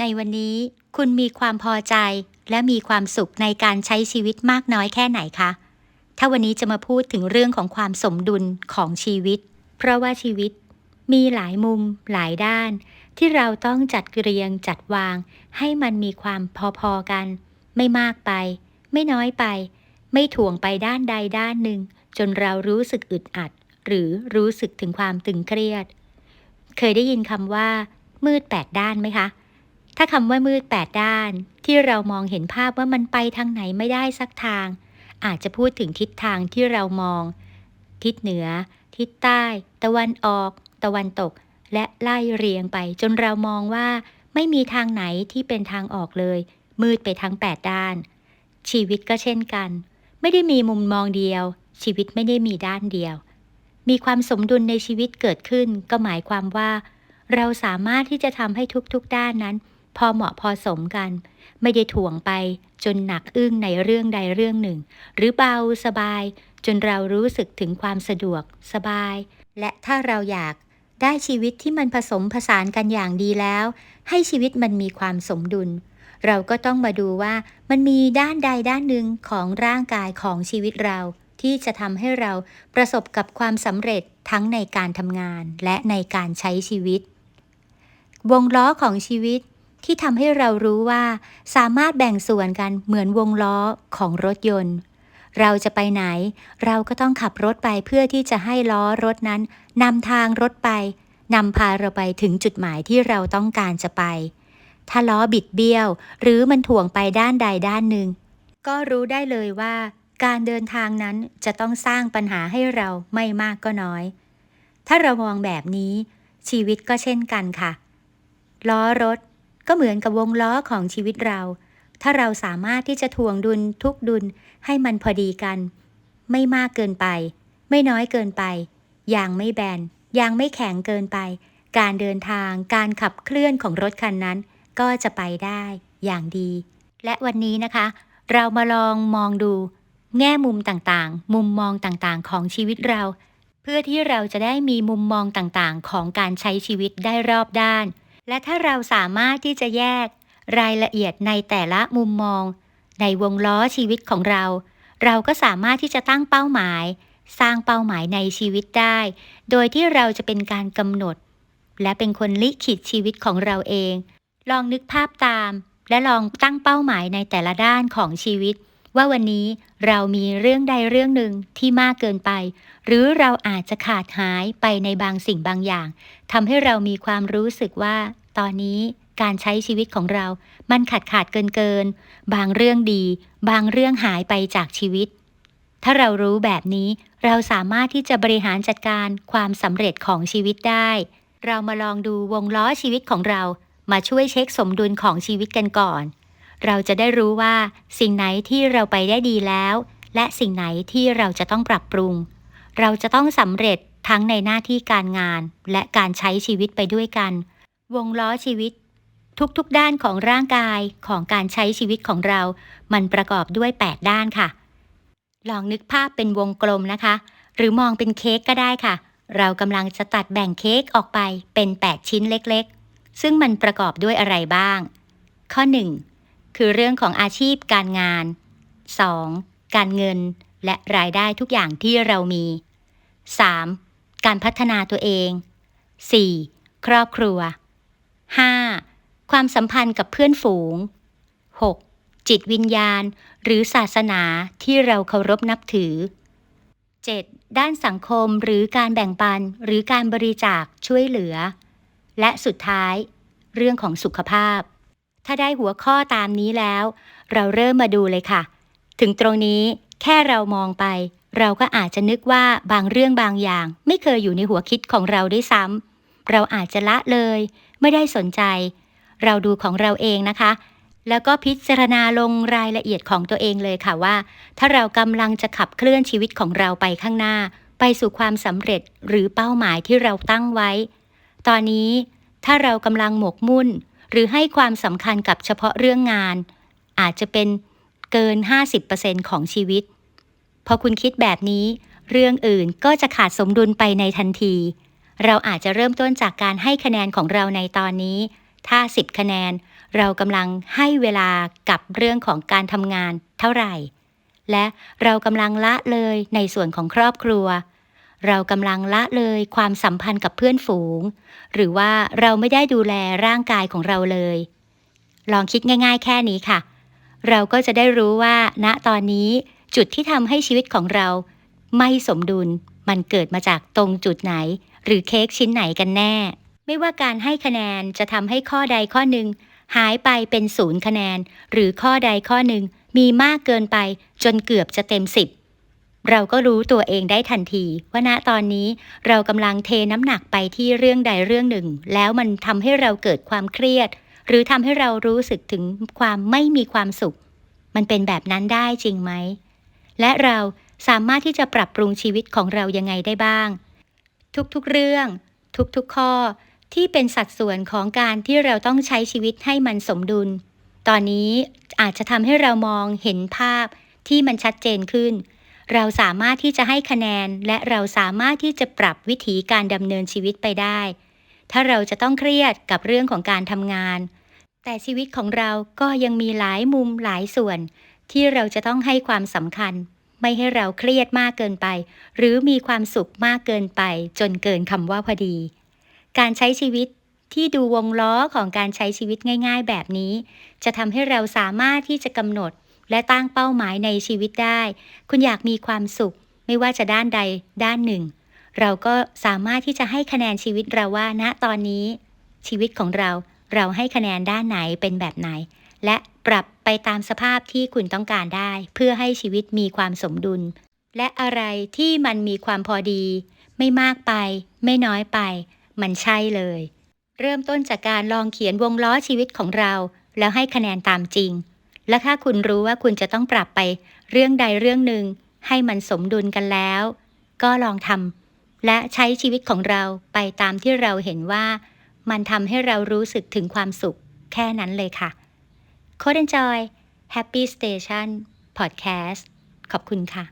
ในวันนี้คุณมีความพอใจและมีความสุขในการใช้ชีวิตมากน้อยแค่ไหนคะ ถ้าวันนี้จะมาพูดถึงเรื่องของความสมดุลของชีวิต เพราะว่าชีวิตมีหลายมุมหลายด้าน ที่เราต้องจัดเรียงจัดวาง ให้มันมีความพอๆกัน ไม่มากไป ไม่น้อยไป ไม่ถ่วงไปด้านใดด้านหนึ่ง จนเรารู้สึกอึดอัด หรือรู้สึกถึงความตึงเครียด เคยได้ยินคำว่า มืดแปดด้านไหมคะ ถ้าคำว่ามืดแปดด้าน ที่เรามองเห็นภาพว่ามันไปทางไหนไม่ได้สักทาง อาจจะพูดถึงทิศทางที่เรามอง ทิศเหนือ ทิศใต้ ตะวันออก ตะวันตก และไล่เรียงไป จนเรามองว่า ไม่มีทางไหนที่เป็นทางออกเลย มืดไปทั้งแปดด้าน ชีวิตก็เช่นกัน ไม่ได้มีมุมมองเดียว ชีวิตไม่ได้มีด้านเดียว มีความสมดุลในชีวิตเกิดขึ้น ก็หมายความว่า เราสามารถที่จะทำให้ทุกๆด้านนั้น พอเหมาะพอสมกัน ไม่ได้ถ่วงไปจนหนักอึ้งในเรื่องใดเรื่องหนึ่ง หรือเบาสบาย จนเรารู้สึกถึงความสะดวกสบาย และถ้าเราอยากได้ชีวิตที่มันผสมผสานกันอย่างดีแล้ว ให้ชีวิตมันมีความสมดุล เราก็ต้องมาดูว่ามันมีด้านใดด้านหนึ่งของร่างกายของชีวิตเรา ที่จะทำให้เราประสบกับความสำเร็จทั้งในการทำงานและในการใช้ชีวิต วงล้อของชีวิต ที่ทำให้เรารู้ว่าสามารถแบ่งส่วนกันเหมือนวงล้อของรถยนต์ เราจะไปไหน เราก็ต้องขับรถไปเพื่อที่จะให้ล้อรถนั้นนำทางรถไปนำพาเราไปถึงจุดหมายที่เราต้องการจะไป ถ้าล้อบิดเบี้ยว หรือมันถ่วงไปด้านใดด้านหนึ่ง ก็รู้ได้เลยว่า การเดินทางนั้นจะต้องสร้างปัญหาให้เราไม่มากก็น้อย ถ้าเรามองแบบนี้ ชีวิตก็เช่นกันค่ะ ล้อรถ ก็เหมือนกับวงล้อของชีวิตเรา ถ้าเราสามารถที่จะทวงดุลทุกดุลให้มันพอดีกัน ไม่มากเกินไป ไม่น้อยเกินไปยางไม่แบนยางไม่แข็งเกินไป การเดินทาง การขับเคลื่อนของรถคันนั้น ก็จะไปได้อย่างดี และวันนี้นะคะ เรามาลองมองดู แง่มุมต่างๆ มุมมองต่างๆ ของชีวิตเรา เพื่อที่เราจะได้มีมุมมองต่างๆ ของการใช้ชีวิตได้รอบด้าน และถ้าเราสามารถที่จะแยกรายละเอียดในแต่ละมุมมอง ในวงล้อชีวิตของเรา เราก็สามารถที่จะตั้งเป้าหมาย สร้างเป้าหมายในชีวิตได้ โดยที่เราจะเป็นการกำหนด และเป็นคนลิขิตชีวิตของเราเอง ลองนึกภาพตาม และลองตั้งเป้าหมายในแต่ละด้านของชีวิต ว่าวันนี้เรามีเรื่องใดเรื่องหนึ่งที่มากเกินไป หรือเราอาจจะขาดหายไปในบางสิ่งบางอย่างทำให้เรามีความรู้สึกว่า ตอนนี้การใช้ชีวิตของเรา มันขาดขาดเกินเกิน บางเรื่องดี บางเรื่องหายไปจากชีวิต ถ้าเรารู้แบบนี้ เราสามารถที่จะบริหารจัดการความสำเร็จของชีวิตได้ เรามาลองดูวงล้อชีวิตของเรา มาช่วยเช็คสมดุลของชีวิตกันก่อน เราจะได้รู้ว่า สิ่งไหนที่เราไปได้ดีแล้ว และสิ่งไหนที่เราจะต้องปรับปรุง เราจะต้องสำเร็จทั้งในหน้าที่การงาน และการใช้ชีวิตไปด้วยกัน วงล้อชีวิต ทุกๆด้านของร่างกายของการใช้ชีวิตของเรา มันประกอบด้วย 8 ด้านค่ะ ลองนึกภาพเป็นวงกลมนะคะ หรือมองเป็นเค้กก็ได้ค่ะ เรากำลังจะตัดแบ่งเค้กออกไปเป็น 8 ชิ้นเล็กๆ ซึ่งมันประกอบด้วยอะไรบ้าง ข้อ 1 คือเรื่องของอาชีพการงาน 2. การเงินและรายได้ทุกอย่างที่เรามี 3. การพัฒนาตัวเอง 4. ครอบครัว 5. ความสัมพันธ์กับเพื่อนฝูง 6. จิตวิญญาณ หรือศาสนาที่เราเคารพนับถือ 7. ด้านสังคมหรือการแบ่งปันหรือการบริจาคช่วยเหลือ และสุดท้าย เรื่องของสุขภาพ ถ้าได้หัวข้อตามนี้แล้ว เราเริ่มมาดูเลยค่ะ ถึงตรงนี้แค่เรามองไป เราก็อาจจะนึกว่าบางเรื่องบางอย่าง ไม่เคยอยู่ในหัวคิดของเราด้วยซ้ำเราอาจจะละเลย ไม่ได้สนใจ เราดูของเราเองนะคะ แล้วก็พิจารณาลงรายละเอียดของตัวเองเลยค่ะว่า ถ้าเรากำลังจะขับเคลื่อนชีวิตของเราไปข้างหน้า ไปสู่ความสำเร็จหรือเป้าหมายที่เราตั้งไว้ ตอนนี้ถ้าเรากำลังหมกมุ่น หรือให้ความสำคัญกับเฉพาะเรื่องงาน อาจจะเป็นเกิน 50%ของชีวิต พอคุณคิดแบบนี้ เรื่องอื่นก็จะขาดสมดุลไปในทันที เราอาจจะเริ่มต้นจากการให้คะแนนของเราในตอนนี้ ถ้า 10 คะแนน เรากำลังให้เวลากับเรื่องของการทำงานเท่าไหร่ และเรากำลังละเลยในส่วนของครอบครัว เรากำลังละเลยความสัมพันธ์กับเพื่อนฝูง หรือว่าเราไม่ได้ดูแลร่างกายของเราเลย ลองคิดง่าย ๆ แค่นี้ค่ะ เราก็จะได้รู้ว่า ณตอนนี้จุดที่ทำให้ชีวิตของเรา ไม่สมดุลมันเกิดมาจากตรงจุดไหน หรือเค้กชิ้นไหนกันแน่ ไม่ว่าการให้คะแนนจะทำให้ข้อใดข้อหนึ่งหายไปเป็นศูนย์คะแนน หรือข้อใดข้อหนึ่งมีมากเกินไปจนเกือบจะเต็มสิบ เราก็รู้ตัวเองได้ทันทีว่าณตอนนี้เรากำลังเทน้ำหนักไปที่เรื่องใดเรื่องหนึ่ง แล้วมันทำให้เราเกิดความเครียด หรือทำให้เรารู้สึกถึงความไม่มีความสุข มันเป็นแบบนั้นได้จริงไหม และเราสามารถที่จะปรับปรุงชีวิตของเรายังไงได้บ้าง ทุกๆเรื่อง ทุกๆข้อที่เป็นสัดส่วนของการที่เราต้องใช้ชีวิตให้มันสมดุล ตอนนี้อาจจะทำให้เรามองเห็นภาพที่มันชัดเจนขึ้น เราสามารถที่จะให้คะแนน และเราสามารถที่จะปรับวิธีการดำเนินชีวิตไปได้ ถ้าเราจะต้องเครียดกับเรื่องของการทำงาน แต่ชีวิตของเราก็ยังมีหลายมุมหลายส่วน ที่เราจะต้องให้ความสำคัญ ไม่ให้เราเครียดมากเกินไป หรือมีความสุขมากเกินไป จนเกินคำว่าพอดี การใช้ชีวิตที่ดูวงล้อของการใช้ชีวิตง่าย ๆ แบบนี้ จะทำให้เราสามารถที่จะกำหนด และตั้งเป้าหมายในชีวิตได้ คุณอยากมีความสุข ไม่ว่าจะด้านใดด้านหนึ่ง เราก็สามารถที่จะให้คะแนนชีวิตเราว่าณตอนนี้ ชีวิตของเราเราให้คะแนนด้านไหนเป็นแบบไหน และปรับไปตามสภาพที่คุณต้องการได้ เพื่อให้ชีวิตมีความสมดุล และอะไรที่มันมีความพอดี ไม่มากไป ไม่น้อยไป มันใช่เลย เริ่มต้นจากการลองเขียนวงล้อชีวิตของเรา แล้วให้คะแนนตามจริง และถ้าคุณรู้ว่าคุณจะต้องปรับไปเรื่องใดเรื่องหนึ่งให้มันสมดุลกันแล้ว ก็ลองทำและใช้ชีวิตของเราไปตามที่เราเห็นว่า มันทำให้เรารู้สึกถึงความสุขแค่นั้นเลยค่ะ Code Enjoy Happy Station Podcast ขอบคุณค่ะ